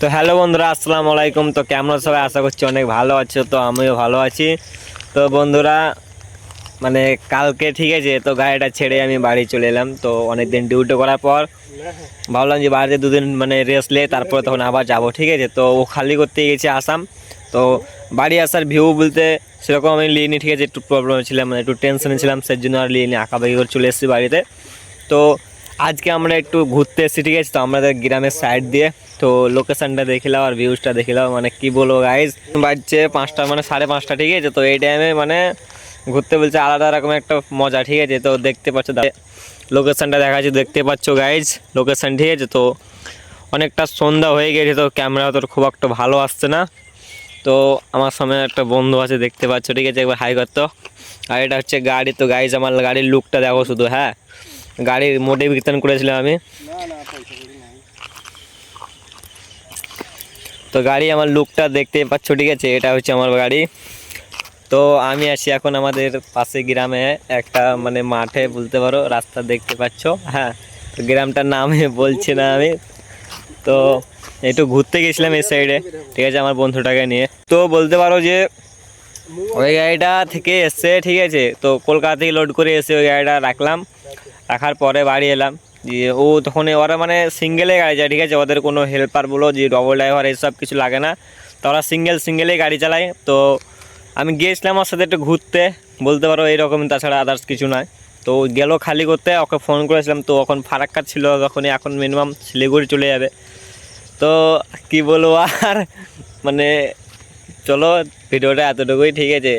তো হ্যালো বন্ধুরা, আসসালামু আলাইকুম। তো কেমন সবাই? আশা করছি অনেক ভালো আছো, তো আমিও ভালো আছি। তো বন্ধুরা মানে কালকে ঠিক আছে, তো গাড়িটা ছেড়ে আমি বাড়ি চলে এলাম। তো অনেক দিন ডিউটি করার পর ভাবলাম যে বাড়িতে দুদিন মানে রেস্ট নিয়ে তারপরে তখন আবার যাব, ঠিক আছে? তো ও খালি করতে গেছে আসাম। তো বাড়ি আসার ভিউ বলতে সেরকম আমি নিইনি ঠিক আছে? একটু প্রবলেম ছিলাম মানে একটু টেনশনে ছিলাম, সেই জন্য আর নিইনি আঁকাবাকি করে চলে এসেছি বাড়িতে। তো আজকে আমরা একটু ঘুরতে এসেছি, ঠিক আছে? তো আমাদের গ্রামের সাইড দিয়ে, তো লোকেশনটা দেখিলাম আর ভিউজটা দেখিলাম মানে কি বলব গাইজ বাজছে পাঁচটা মানে সাড়ে পাঁচটা, ঠিক আছে? তো এই টাইমে মানে ঘুরতে বলছে আলাদা রকম একটা মজা, ঠিক আছে? তো দেখতে পাচ্ছ লোকেশনটা দেখা যাচ্ছে দেখতে পাচ্ছ গাইজ লোকেশন ঠিক আছে? তো অনেকটা সন্ধ্যা হয়ে গেছে, তো ক্যামেরা তোর খুব একটা ভালো আসছে না। তো আমার সামনে একটা বন্ধু আছে, দেখতে পাচ্ছ, ঠিক আছে? একবার হাই করতো আর এটা হচ্ছে গাড়ি, তো গাইজ আমার গাড়ির লুকটা দেখো শুধু হ্যাঁ? গাড়ির মোটিভেশন করেছিলাম আমি। তো গাড়ি আমার লুকটা দেখতে পাচ্ছ, ঠিক আছে? এটা হচ্ছে আমার গাড়ি। তো আমি আছি এখন আমাদের পাশে গ্রামে, একটা মানে মাঠে, বলতে পারো, রাস্তা দেখতে পাচ্ছ। হ্যাঁ তো গ্রামটার নামে বলছি না আমি। তো একটু ঘুরতে গেছিলাম এই সাইডে ঠিক আছে, আমার বন্ধুটাকে নিয়ে। তো বলতে পারো যে, ওই গাড়িটা থেকে এসছে ঠিক আছে, তো কলকাতা থেকে লোড করে এসে ওই গাড়িটা রাখলাম। রাখার পরে বাড়ি এলাম। যে ও তখন ওরা মানে সিঙ্গেলে গাড়ি যায় ঠিক আছে? ওদের কোনো হেল্পার বলো, যে ডবল ড্রাইভার এইসব কিছু লাগে না। তো ওরা সিঙ্গেল সিঙ্গেলেই গাড়ি চালায়। তো আমি গিয়েছিলাম ওর সাথে একটু ঘুরতে। বলতে পারো এইরকম তাছাড়া আদার্স কিছু নয় তো গেল খালি করতে, ওকে ফোন করেছিলাম। তো এখন ফারাক্কা ছিল তখনই, এখন মিনিমাম শিলিগুড়ি চলে যাবে। তো কি বলব আর মানে চলো, ভিডিওটা এতটুকুই, ঠিক আছে?